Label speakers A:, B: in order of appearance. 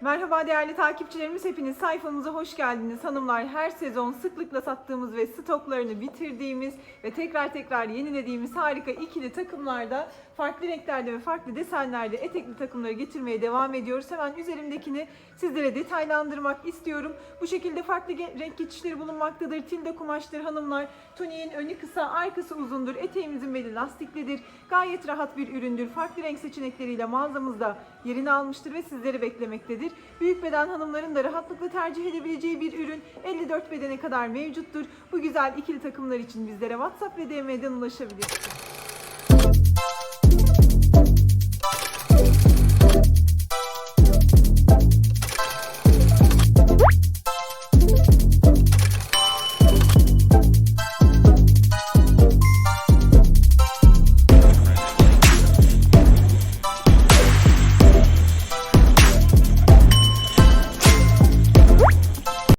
A: Merhaba değerli takipçilerimiz hepiniz sayfamıza hoş geldiniz. Hanımlar her sezon sıklıkla sattığımız ve stoklarını bitirdiğimiz ve tekrar tekrar yenilediğimiz harika ikili takımlarda farklı renklerde ve farklı desenlerde etekli takımları getirmeye devam ediyoruz. Hemen üzerimdekini sizlere detaylandırmak istiyorum. Bu şekilde farklı renk geçişleri bulunmaktadır. Tilde kumaştır hanımlar. Tuniğin önü kısa, arkası uzundur. Eteğimizin beli lastiklidir. Gayet rahat bir üründür. Farklı renk seçenekleriyle mağazamızda yerini almıştır ve sizleri beklemektedir. Büyük beden hanımların da rahatlıkla tercih edebileceği bir ürün 54 bedene kadar mevcuttur. Bu güzel ikili takımlar için bizlere WhatsApp ve DM'den ulaşabilirsiniz.